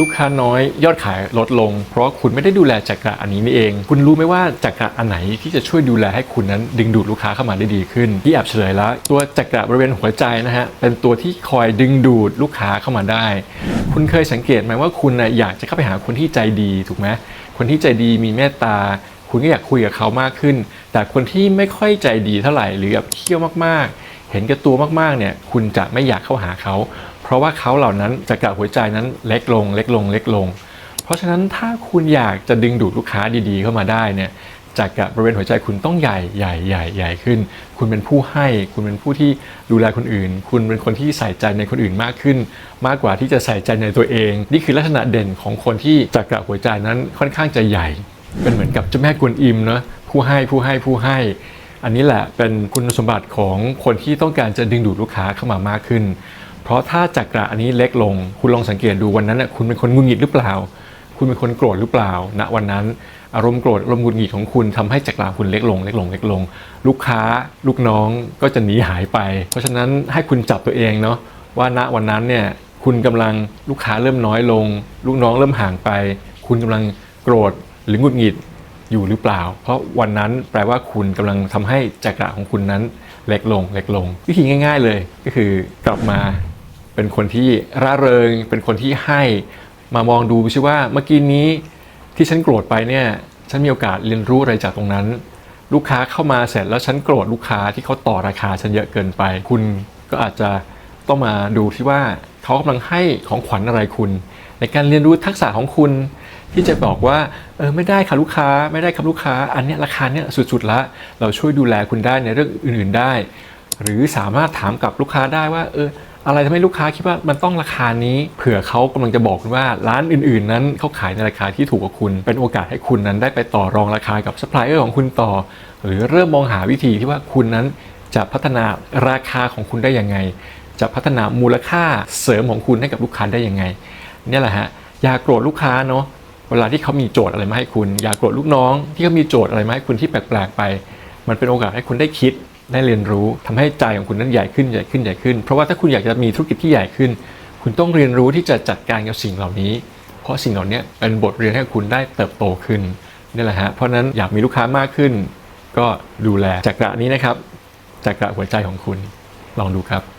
ลูกค้าน้อยยอดขายลดลง เพราะคุณไม่ได้ดูแลจักระอันนี้นี่เอง คุณรู้ไหมว่าจักระอันไหนที่จะช่วยดูแลให้คุณนั้นดึงดูดลูกค้าเข้ามาได้ดีขึ้นที่แอบเฉลยแล้ว ตัวจักระบริเวณหัวใจนะฮะเป็นตัวที่คอยดึงดูดลูกค้าเข้ามาได้ คุณเคยสังเกตไหมว่าคุณน่ะอยากจะเข้าไปหาคนที่ใจดีถูกไหมคนที่ใจดีมีเมตตาคุณก็อยากคุยกับเขามากขึ้น แต่คนที่ไม่ค่อยใจดีเท่าไหร่หรือแบบเที่ยวมากๆ เห็นแก่ตัวมากๆเนี่ยคุณจะไม่อยากเข้าหาเขา เพราะว่าเขาเหล่านั้นจะกระหัวใจนั้นเล็กลงเล็กลงเล็กลง เพราะฉะนั้นถ้าคุณอยากจะดึงดูดลูกค้าดีๆ เข้ามาได้เนี่ยจากกระบริเวณหัวใจคุณต้องใหญ่ใหญ่ใหญ่ใหญ่ขึ้น คุณเป็นผู้ให้ คุณเป็นผู้ที่ดูแลคนอื่น คุณเป็นคนที่ใส่ใจในคนอื่นมากขึ้น มากกว่าที่จะใส่ใจในตัวเอง นี่คือลักษณะเด่นของคนที่จากกระหัวใจนั้นค่อนข้างจะใหญ่ เป็นเหมือนกับเจ้าแม่กวนอิมเนาะผู้ให้ผู้ให้ผู้ให้ อันนี้แหละเป็นคุณสมบัติของคนที่ต้องการจะดึงดูดลูกค้าเข้ามามากขึ้น เพราะถ้าจักระอันนี้เล็กลง คุณลองสังเกตดูวันนั้นน่ะคุณเป็นคนงุนงิดหรือเปล่า คุณเป็นคนโกรธหรือเปล่า ณวันนั้น อารมณ์โกรธอารมณ์งุดหงิดของคุณทำให้จักระคุณเล็กลง เล็กลงเล็กลง ลูกค้าลูกน้องก็จะหนีหายไป เพราะฉะนั้นให้คุณจับตัวเองเนาะว่าณวันนั้นเนี่ยคุณกำลังลูกค้าเริ่มน้อยลง ลูกน้องเริ่มห่างไป คุณกำลังโกรธหรืองุดหงิดอยู่หรือเปล่า เพราะวันนั้นแปลว่าคุณกำลังทำให้จักระของคุณนั้นเล็กลงเล็กลงวิธีง่าย ๆเลยก็คือกลับมา เป็นคนที่ร่าเริง เป็นคนที่ให้มามองดูซิว่าเมื่อกี้นี้ที่ฉันโกรธไปเนี่ยฉันมีโอกาสเรียนรู้อะไรจากตรงนั้น ลูกค้าเข้ามาเสร็จแล้วฉันโกรธลูกค้าที่เขาต่อราคาฉันเยอะเกินไป คุณก็อาจจะต้องมาดูที่ว่าเขากำลังให้ของขวัญอะไรคุณ ในการเรียนรู้ทักษะของคุณ ที่จะบอกว่าเออไม่ได้ค่ะลูกค้าไม่ได้ครับลูกค้า อันเนี้ยราคาเนี้ยสุดๆละเราช่วยดูแลคุณได้ในเรื่องอื่น ๆได้ หรือสามารถถามกับลูกค้าได้ว่าเออ อะไรทำให้ลูกค้าคิดว่ามันต้องราคานี้ เผื่อเขากำลังจะบอกคุณว่าร้านอื่นๆ นั้นเขาขายในราคาที่ถูกกว่าคุณ เป็นโอกาสให้คุณนั้นได้ไปต่อรองราคากับซัพพลายเออร์ของคุณต่อ หรือเริ่มมองหาวิธีที่ว่าคุณนั้นจะพัฒนาราคาของคุณได้ยังไง จะพัฒนามูลค่าเสริมของคุณให้กับลูกค้าได้ยังไงเนี่ยแหละฮะอย่าโกรธลูกค้าเนาะเวลาที่เขามีโจทย์อะไรมาให้คุณ อย่าโกรธลูกน้อง ที่เขามีโจทย์อะไรมาให้คุณที่แปลกๆไป มันเป็นโอกาสให้คุณได้คิด ได้เรียนรู้ทำให้ใจของคุณนั้นใหญ่ขึ้นใหญ่ขึ้นใหญ่ขึ้น เพราะว่าถ้าคุณอยากจะมีธุรกิจที่ใหญ่ขึ้น คุณต้องเรียนรู้ที่จะจัดการกับสิ่งเหล่านี้ เพราะสิ่งเหล่านี้เป็นบทเรียนให้คุณได้เติบโตขึ้นนี่แหละฮะเพราะฉะนั้นอยากมีลูกค้ามากขึ้น ก็ดูแลจักระนี้นะครับจักระหัวใจของคุณลองดูครับ